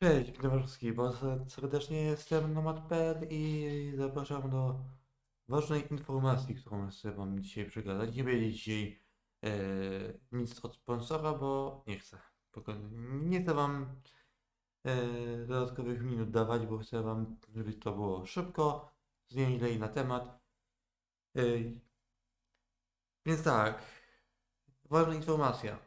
Cześć, witam wszystkich bardzo serdecznie, jestem Nomad.pl i zapraszam do ważnej informacji, którą chcę Wam dzisiaj przekazać. Nie będzie dzisiaj e, nic od sponsora, bo nie chcę. Nie chcę Wam e, dodatkowych minut dawać, bo chcę Wam, żeby to było szybko, zwięźle i na temat. E, więc tak, ważna informacja.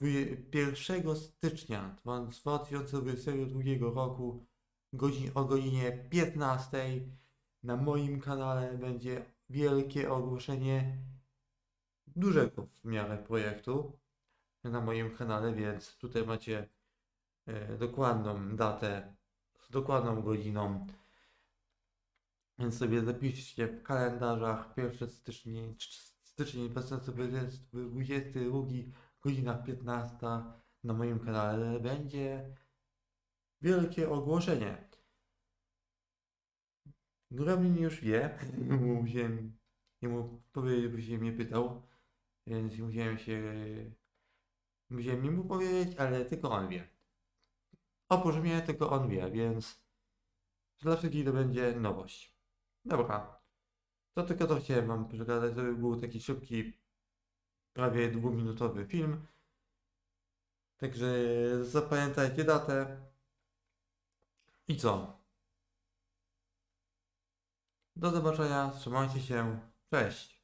1 stycznia 2022 roku godzin, o godzinie 15 na moim kanale będzie wielkie ogłoszenie dużego w miarę projektu na moim kanale, więc tutaj macie e, dokładną datę z dokładną godziną. Więc sobie zapiszcie w kalendarzach 1 stycznia, styczeń 2022 godzina 15 na moim kanale będzie wielkie ogłoszenie. Gremlin już wie, musiałem jemu powiedzieć, bo się mnie pytał, więc musiałem się, musiałem mu powiedzieć, ale tylko on wie. Oprócz mnie tylko on wie, więc dla wszystkich to będzie nowość. Dobra, to tylko to chciałem wam przekazać, to był taki szybki prawie dwuminutowy film. Także zapamiętajcie datę. I co? Do zobaczenia, trzymajcie się, cześć!